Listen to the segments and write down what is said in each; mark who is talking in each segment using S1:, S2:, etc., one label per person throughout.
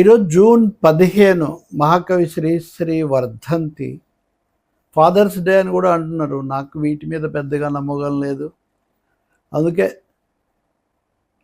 S1: ఈరోజు జూన్ పదిహేను మహాకవి శ్రీశ్రీ వర్ధంతి. ఫాదర్స్ డే అని కూడా అంటున్నారు. నాకు వీటి మీద పెద్దగా నమ్మకం లేదు. అందుకే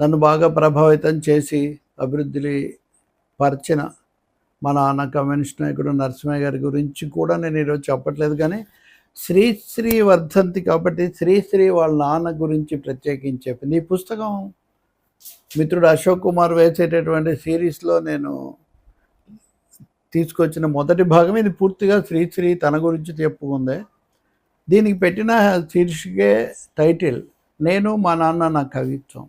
S1: నన్ను బాగా ప్రభావితం చేసి అభివృద్ధిని పరిచిన మా నాన్న కమ్యూనిస్ట్ నాయకుడు నరసింహయ్య గారి గురించి కూడా నేను ఈరోజు చెప్పట్లేదు. కానీ శ్రీశ్రీ వర్ధంతి కాబట్టి శ్రీశ్రీ వాళ్ళ నాన్న గురించి ప్రత్యేకించి చెప్పింది ఈ పుస్తకం మిత్రుడు అశోక్ కుమార్ వేసేటటువంటి సిరీస్లో నేను తీసుకొచ్చిన మొదటి భాగం ఇది పూర్తిగా శ్రీశ్రీ తన గురించి చెప్పుకుందే. దీనికి పెట్టిన శీర్షికే టైటిల్ నేను మా నాన్న నా కవిత్వం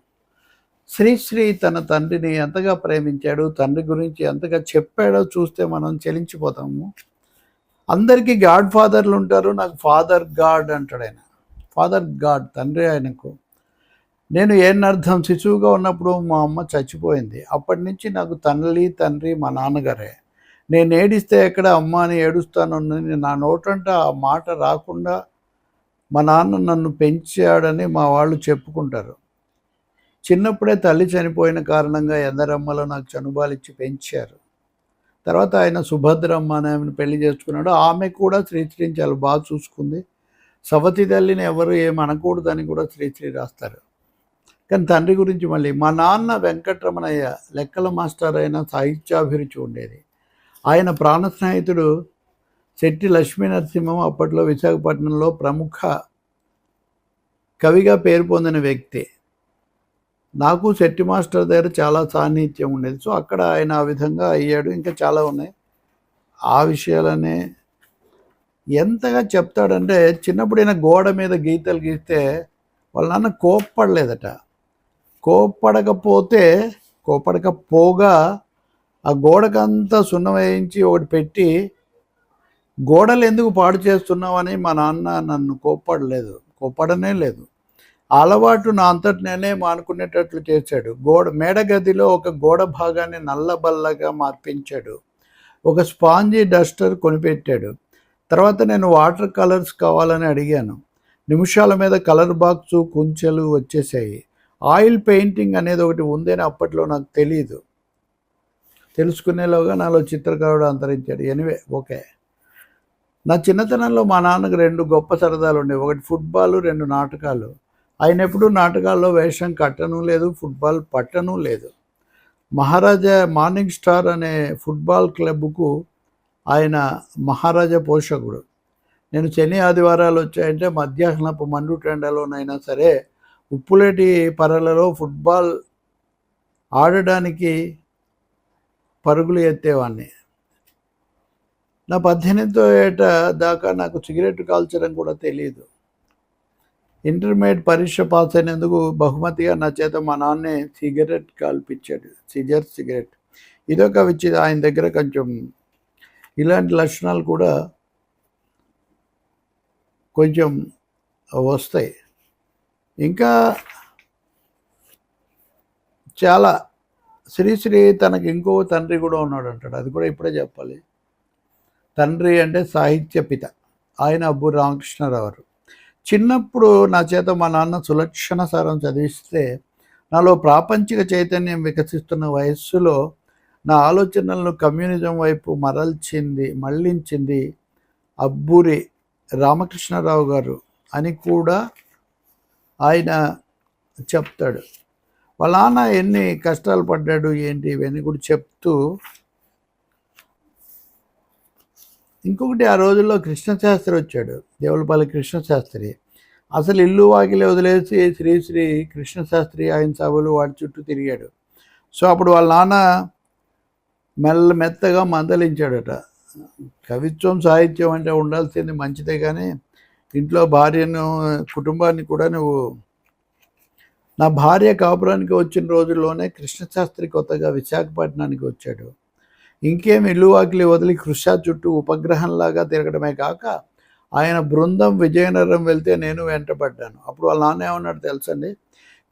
S1: శ్రీశ్రీ తన తండ్రిని ఎంతగా ప్రేమించాడు తండ్రి గురించి ఎంతగా చెప్పాడో చూస్తే మనం చెలించిపోతాము. అందరికీ గాడ్ ఫాదర్లు ఉంటారు నాకు ఫాదర్ గాడ్ అంటాడు ఆయన. ఫాదర్ గాడ్ తండ్రి ఆయనకు. నేను ఏనర్థం శిశువుగా ఉన్నప్పుడు మా అమ్మ చచ్చిపోయింది. అప్పటి నుంచి నాకు తండ్రి తండ్రి మా నాన్నగారే. నేను ఏడిస్తే ఎక్కడ అమ్మ అని ఏడుస్తాను నా నోటంట ఆ మాట రాకుండా మా నాన్న నన్ను పెంచాడని మా వాళ్ళు చెప్పుకుంటారు. చిన్నప్పుడే తల్లి చనిపోయిన కారణంగా ఎందరమ్మలో నాకు చనుబాలిచ్చి పెంచారు. తర్వాత ఆయన సుభద్రమ్మ అని ఆమెను పెళ్ళి చేసుకున్నాడు. ఆమె కూడా శ్రీశ్రీని చాలా బాగా చూసుకుంది. సవతి తల్లిని ఎవరు ఏమనకూడదని కూడా శ్రీశ్రీ రాస్తారు. కానీ తండ్రి గురించి మళ్ళీ మా నాన్న వెంకటరమణయ్య లెక్కల మాస్టర్ అయిన సాహిత్యాభిరుచి ఉండేది. ఆయన ప్రాణ స్నేహితుడు శెట్టి లక్ష్మీ నరసింహం అప్పట్లో విశాఖపట్నంలో ప్రముఖ కవిగా పేరు పొందిన వ్యక్తి. నాకు శెట్టి మాస్టర్ దగ్గర చాలా సాన్నిహిత్యం ఉండేది. సో అక్కడ ఆయన ఆ విధంగా అయ్యాడు. ఇంకా చాలా ఉన్నాయి. ఆ విషయాలనే ఎంతగా చెప్తాడంటే చిన్నప్పుడు ఆయన గోడ మీద గీతలు గీస్తే వాళ్ళ నాన్న కోప్పడలేదట. కోప్పడకపోతే కోప్పడకపోగా ఆ గోడకంతా సున్నం వేయించి ఒకటి పెట్టి గోడలు ఎందుకు పాడు చేస్తున్నావని మా నాన్న నన్ను కోప్పడలేదు. కోప్పడనే లేదు. అలవాటు నా అంతటి నేనే మానుకునేటట్లు చేశాడు. గోడ మేడ గదిలో ఒక గోడ భాగాన్ని నల్లబల్లగా మార్పించాడు. ఒక స్పాంజీ డస్టర్ కొనిపెట్టాడు. తర్వాత నేను వాటర్ కలర్స్ కావాలని అడిగాను. నిమిషాల మీద కలర్ బాక్సు కుంచెలు వచ్చేసాయి ఆయిల్ పెయింటింగ్ అనేది ఒకటి ఉందని అప్పట్లో నాకు తెలియదు తెలుసుకునేలోగా నాలో చిత్రకారుడు అంతరించాడు. Anyway okay. నా చిన్నతనంలో మా నాన్నకు రెండు గొప్ప సరదాలు ఉండేవి. ఒకటి ఫుట్బాల్ రెండు నాటకాలు. ఆయన ఎప్పుడూ నాటకాల్లో వేషం కట్టను లేదు ఫుట్బాల్ పట్టను లేదు. మహారాజా మార్నింగ్ స్టార్ అనే ఫుట్బాల్ క్లబ్కు ఆయన మహారాజా పోషకుడు. నేను శని ఆదివారాలు వచ్చాయంటే మధ్యాహ్నపు మండు టెండలోనైనా సరే ఉప్పులేటి పరలలో ఫుట్బాల్ ఆడడానికి పరుగులు ఎత్తేవాడిని నా పద్దెనిమిదో ఏట దాకా నాకు సిగరెట్ కాల్చడం కూడా తెలియదు ఇంటర్మీడియట్ పరీక్ష పాస్ అయినందుకు బహుమతిగా నా చేత మా నాన్నే సిగరెట్ కాల్పించాడు. Scissor cigarette. ఇదొక విచ్చి ఆయన దగ్గర కొంచెం ఇలాంటి లక్షణాలు కూడా కొంచెం వస్తాయి. ఇంకా చాలా శ్రీశ్రీ తనకి ఇంకో తండ్రి కూడా ఉన్నాడు అంటాడు అది కూడా ఇప్పుడే చెప్పాలి. తండ్రి అంటే సాహిత్య పిత. ఆయన అబ్బు రామకృష్ణరావు. చిన్నప్పుడు నా చేత మా నాన్న సులక్షణ సారం చదివిస్తే నాలో ప్రాపంచిక చైతన్యం వికసిస్తున్న వయస్సులో నా ఆలోచనలను కమ్యూనిజం వైపు మరల్చింది మళ్ళించింది అబ్బూరి రామకృష్ణరావు గారు అని కూడా ఆయన చెప్తాడు. వాళ్ళ నాన్న ఎన్ని కష్టాలు పడ్డాడు ఏంటి ఇవన్నీ కూడా చెప్తూ ఇంకొకటి ఆ రోజుల్లో కృష్ణశాస్త్రి వచ్చాడు దేవులపల్లి కృష్ణశాస్త్రి అసలు ఇల్లు వాకిలి వదిలేసి శ్రీశ్రీ కృష్ణశాస్త్రి ఆయన సభలు వాడి చుట్టూ తిరిగాడు. సో అప్పుడు వాళ్ళ నాన్న మెల్ల మెత్తగా మందలించాడట. కవిత్వం సాహిత్యం అంటే ఉండాల్సింది మంచిదే కానీ ఇంట్లో భార్యను కుటుంబాన్ని కూడా నువ్వు నా భార్య కాపురానికి వచ్చిన రోజుల్లోనే కృష్ణశాస్త్రి కొత్తగా విశాఖపట్నానికి వచ్చాడు. ఇంకేం ఇల్లువాకిలి వదిలి కృషా చుట్టూ ఉపగ్రహంలాగా తిరగడమే కాక ఆయన బృందం విజయనగరం వెళ్తే నేను వెంటపడ్డాను. అప్పుడు వాళ్ళ నాన్న ఏమన్నాడు తెలుసండి?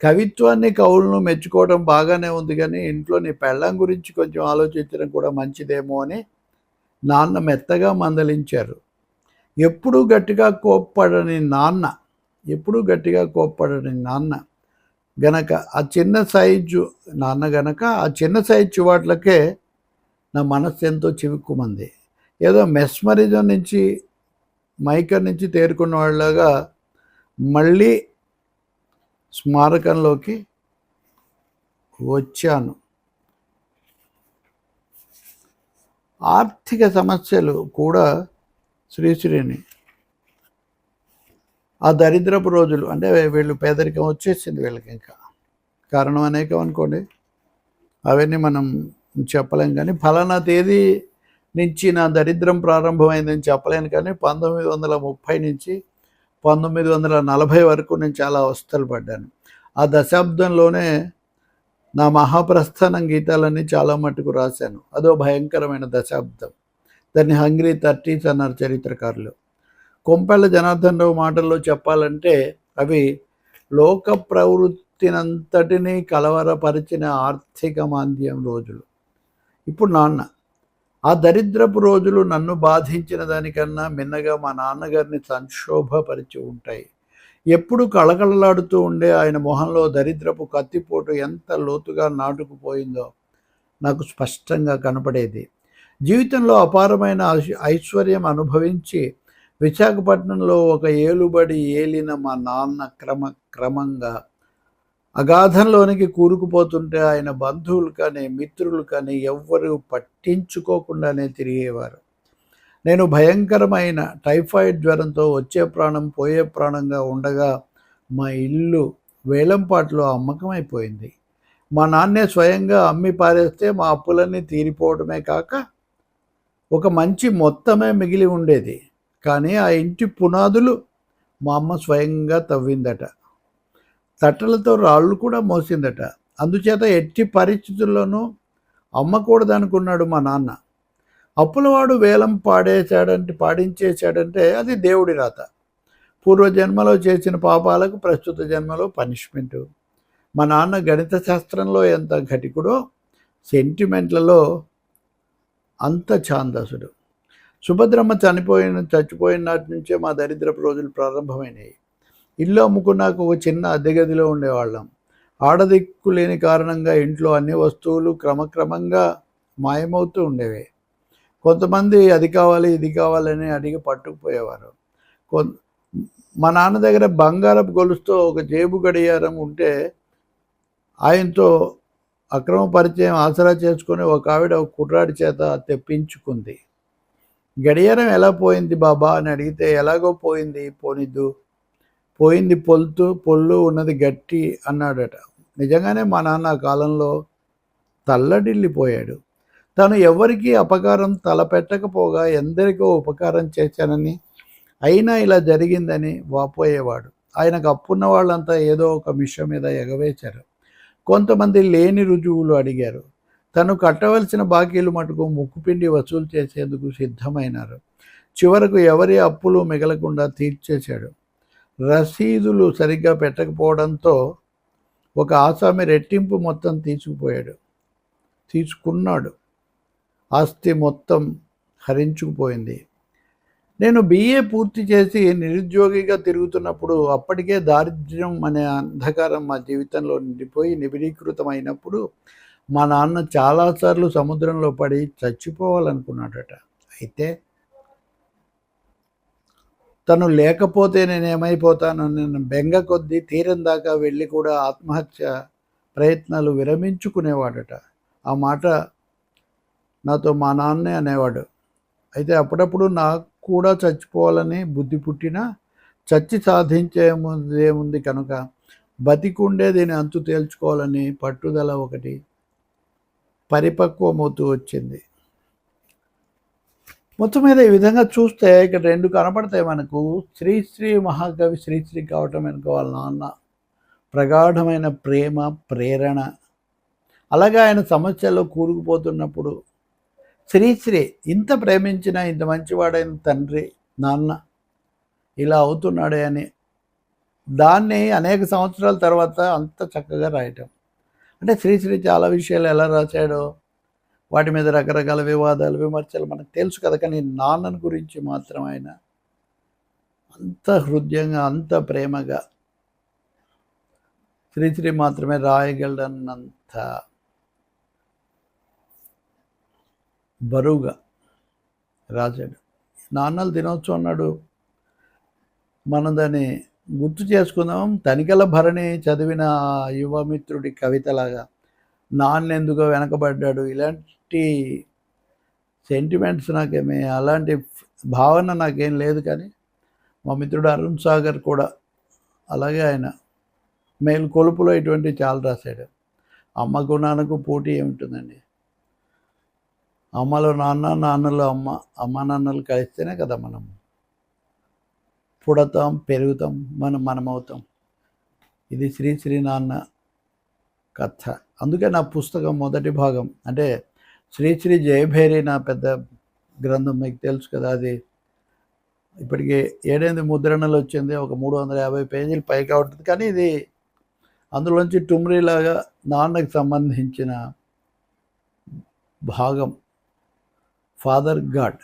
S1: కవిత్వాన్ని కవులను మెచ్చుకోవడం బాగానే ఉంది కానీ ఇంట్లో నీ పెళ్ళం గురించి కొంచెం ఆలోచించడం కూడా మంచిదేమో అని నాన్న మెత్తగా మందలించారు. ఎప్పుడూ గట్టిగా కోప్పడని నాన్న ఎప్పుడూ గట్టిగా కోప్పడని నాన్న గనక ఆ చిన్న సైజు నాన్న గనక ఆ చిన్న సైజు వాట్లకే నా మనస్సు ఎంతో చివుక్కుమంది. ఏదో మెస్మరిజం నుంచి మైకర్ నుంచి తేరుకున్న వాళ్ళగా మళ్ళీ స్మారకంలోకి వచ్చాను. ఆర్థిక సమస్యలు కూడా శ్రీశ్రీని. ఆ దరిద్రపు రోజులు అంటే వీళ్ళు పేదరికం వచ్చేసింది వీళ్ళకి ఇంకా. కారణం అనేకం అనుకోండి. అవన్నీ మనం చెప్పలేం కానీ ఫలానా తేదీ నుంచి నా దరిద్రం ప్రారంభమైందని చెప్పలేను కానీ పంతొమ్మిది వందల ముప్పై నుంచి పంతొమ్మిది వందల నలభై వరకు నేను చాలా అవస్థలు పడ్డాను. ఆ దశాబ్దంలోనే నా మహాప్రస్థానం గీతాలన్నీ చాలా మట్టుకు రాశాను. అదో భయంకరమైన దశాబ్దం. దాన్ని హంగ్రీ థర్టీస్ అన్నారు చరిత్రకారులు. కొంపెళ్ళ జనార్దన్ రావు మాటల్లో చెప్పాలంటే అవి లోక ప్రవృత్తినంతటినీ కలవరపరిచిన ఆర్థిక మాంద్యం రోజులు. ఇప్పుడు నాన్న ఆ దరిద్రపు రోజులు నన్ను బాధించిన దానికన్నా మిన్నగా మా నాన్నగారిని సంక్షోభపరిచి ఉంటాయి. ఎప్పుడు కళకళలాడుతూ ఉండే ఆయన మొహంలో దరిద్రపు కత్తిపోటు ఎంత లోతుగా నాటుకుపోయిందో నాకు స్పష్టంగా కనపడేది. జీవితంలో అపారమైన ఐశ్వర్యం అనుభవించి విశాఖపట్నంలో ఒక ఏలుబడి ఏలిన మా నాన్న క్రమ క్రమంగా అగాధంలోనికి కూరుకుపోతుంటే ఆయన బంధువులు కానీ మిత్రులు కానీ ఎవ్వరూ పట్టించుకోకుండానే తిరిగేవారు. నేను భయంకరమైన టైఫాయిడ్ జ్వరంతో వచ్చే ప్రాణం పోయే ప్రాణంగా ఉండగా మా ఇల్లు వేలంపాట్లో అమ్మకమైపోయింది. మా నాన్నే స్వయంగా అమ్మి పారేస్తే మా అప్పులన్నీ తీరిపోవడమే కాక ఒక మంచి మొత్తమే మిగిలి ఉండేది. కానీ ఆ ఇంటి పునాదులు మా అమ్మ స్వయంగా తవ్విందట. తట్టలతో రాళ్ళు కూడా మోసిందట. అందుచేత ఎట్టి పరిస్థితుల్లోనూ అమ్మకూడదనుకున్నాడు మా నాన్న. అప్పులవాడు వేలం పాడేశాడంటే పాడించేశాడంటే అది దేవుడి రాత. పూర్వజన్మలో చేసిన పాపాలకు ప్రస్తుత జన్మలో పనిష్మెంటు. మా నాన్న గణిత శాస్త్రంలో ఎంత ఘటికుడో సెంటిమెంట్లలో అంత ఛాందసుడు. సుభద్రమ్మ చనిపోయిన చచ్చిపోయిన నాటి నుంచే మా దరిద్రపు రోజులు ప్రారంభమైనాయి. ఇల్లు అమ్ముకున్నాక ఒక చిన్న అద్దె గదిలో ఉండేవాళ్ళం. ఆడదిక్కు లేని కారణంగా ఇంట్లో అన్ని వస్తువులు క్రమక్రమంగా మాయమవుతూ ఉండేవి. కొంతమంది అది కావాలి ఇది కావాలని అడిగి పట్టుకుపోయేవారు. కొ మా నాన్న దగ్గర బంగారపు గొలుస్తూ ఒక జేబు గడియారం ఉంటే ఆయనతో అక్రమ పరిచయం ఆసరా చేసుకొని ఒక ఆవిడ ఒక కుర్రాడి చేత తెప్పించుకుంది. గడియారం ఎలా పోయింది బాబా అని అడిగితే ఎలాగో పోయింది పోనిద్దు. పోయింది పొల్తు పొల్లు ఉన్నది గట్టి అన్నాడట. నిజంగానే మా నాన్న ఆ కాలంలో తల్లడిల్లిపోయాడు. తను ఎవరికీ అపకారం తలపెట్టకపోగా ఎందరికో ఉపకారం చేశానని అయినా ఇలా జరిగిందని వాపోయేవాడు. ఆయనకు అప్పున్న వాళ్ళంతా ఏదో ఒక మిష మీద ఎగవేశారు. కొంతమంది లేని రుజువులు అడిగారు. తను కట్టవలసిన బాకీలు మటుకు ముక్కుపిండి వసూలు చేసేందుకు సిద్ధమైనారు. చివరకు ఎవరి అప్పులు మిగలకుండా తీర్చేశాడు. రసీదులు సరిగ్గా పెట్టకపోవడంతో ఒక ఆసామి రెట్టింపు మొత్తం తీసుకుపోయాడు. తీసుకున్నాడు. ఆస్తి మొత్తం హరించుకుపోయింది. నేను బిఏ పూర్తి చేసి నిరుద్యోగిగా తిరుగుతున్నప్పుడు అప్పటికే దారిద్ర్యం అనే అంధకారం మా జీవితంలో నిండిపోయి నిబిడీకృతమైనప్పుడు మా నాన్న చాలాసార్లు సముద్రంలో పడి చచ్చిపోవాలనుకున్నాడట. అయితే తను లేకపోతే నేను ఏమైపోతాను నేను బెంగ కొద్దీ తీరం దాకా వెళ్ళి కూడా ఆత్మహత్య ప్రయత్నాలు విరమించుకునేవాడట. ఆ మాట నాతో మా నాన్నే అనేవాడు. అయితే అప్పుడప్పుడు నాకు కూడా చచ్చిపోవాలని బుద్ధి పుట్టినా చచ్చి సాధించే కనుక బతికుండే దీని అంతు తేల్చుకోవాలని పట్టుదల ఒకటి పరిపక్వమవుతూ వచ్చింది. మొత్తం మీద ఈ విధంగా చూస్తే ఇక్కడ రెండు కనపడతాయి మనకు. శ్రీశ్రీ మహాకవి శ్రీశ్రీ కావటం వెనుక వాళ్ళ నాన్న. ప్రగాఢమైన ప్రేమ ప్రేరణ. అలాగే ఆయన సమస్యల్లో కూరుకుపోతున్నప్పుడు శ్రీశ్రీ ఇంత ప్రేమించిన ఇంత మంచివాడైన తండ్రి నాన్న ఇలా అవుతున్నాడే అని దాన్ని అనేక సంవత్సరాల తర్వాత అంత చక్కగా రాయటం. అంటే శ్రీశ్రీ చాలా విషయాలు ఎలా రాశాడో వాటి మీద రకరకాల వివాదాలు విమర్శలు మనకు తెలుసు కదా కానీ నాన్నని గురించి మాత్రం ఆయన అంత హృదయంగా అంత ప్రేమగా శ్రీశ్రీ మాత్రమే రాయగలడన్నంత బరువుగా రాశాడు. నాన్నల దినోత్సవం అన్నాడు మనం దాన్ని గుర్తు చేసుకుందాం. తనికల భరణి చదివిన యువమిత్రుడి కవితలాగా నాన్నెందుకో వెనకబడ్డాడు. ఇలాంటి సెంటిమెంట్స్ నాకేమీ అలాంటి భావన నాకేం లేదు కానీ మా మిత్రుడు అరుణ్ సాగర్ కూడా అలాగే ఆయన మేలు కొలుపులో ఇటువంటి చాలా రాశాడు. అమ్మకు నాన్నకు పోటీ ఏముంటుందండి? అమ్మలో నాన్న నాన్నలో అమ్మ అమ్మ నాన్నలు కలిస్తేనే కదా మనం పుడతాం పెరుగుతాం మనం మనమవుతాం. ఇది శ్రీ శ్రీ నాన్న కథ. అందుకే నా పుస్తకం మొదటి భాగం. అంటే శ్రీ శ్రీ జయభేరి నా పెద్ద గ్రంథం మీకు తెలుసు కదా అది. ఇప్పటికి ఏడెనిమిది ముద్రణలు వచ్చింది ఒక మూడు వందల యాభై పేజీలు పైగా ఉంటుంది. కానీ ఇది అందులోంచి టుమ్రీలాగా నాన్నకి సంబంధించిన భాగం. Father God